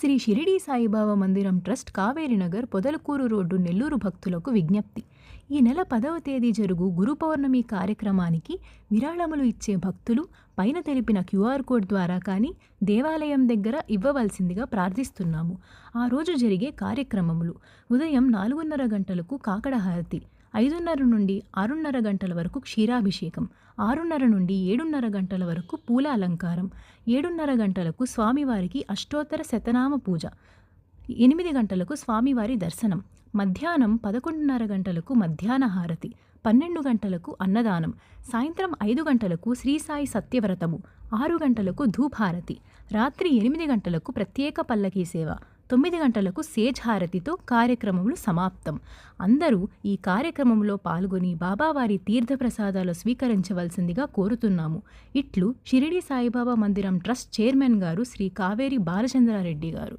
శ్రీ షిరిడి సాయిబాబా మందిరం trust Kaverinagar Podalakuru road Nellore భక్తులకు విజ్ఞప్తి. ఈ నెల పదవ తేదీ జరుగు గురు పౌర్ణమి కార్యక్రమానికి విరాళములు ఇచ్చే భక్తులు పైన తెలిపిన క్యూఆర్ కోడ్ ద్వారా కానీ దేవాలయం దగ్గర ఇవ్వవలసిందిగా ప్రార్థిస్తున్నాము. ఆ రోజు జరిగే కార్యక్రమములు. ఉదయం నాలుగున్నర గంటలకు కాకడహారతి ఐదున్నర నుండి ఆరున్నర గంటల వరకు క్షీరాభిషేకం ఆరున్నర నుండి ఏడున్నర గంటల వరకు పూల అలంకారం ఏడున్నర గంటలకు స్వామివారికి అష్టోత్తర శతనామ పూజ ఎనిమిది గంటలకు స్వామివారి దర్శనం మధ్యాహ్నం పదకొండున్నర గంటలకు మధ్యాహ్న హారతి పన్నెండు గంటలకు అన్నదానం సాయంత్రం ఐదు గంటలకు శ్రీసాయి సత్యవ్రతము ఆరు గంటలకు ధూభారతి రాత్రి ఎనిమిది గంటలకు ప్రత్యేక పల్లకీ సేవ తొమ్మిది గంటలకు సేజ్ హారతితో కార్యక్రమములు సమాప్తం. అందరూ ఈ కార్యక్రమంలో పాల్గొని బాబావారి తీర్థప్రసాదాలు స్వీకరించవలసిందిగా కోరుతున్నాము. ఇట్లు షిరిడి సాయిబాబా మందిరం ట్రస్ట్ చైర్మన్ గారు శ్రీ కావేరి బాలచంద్రారెడ్డి గారు.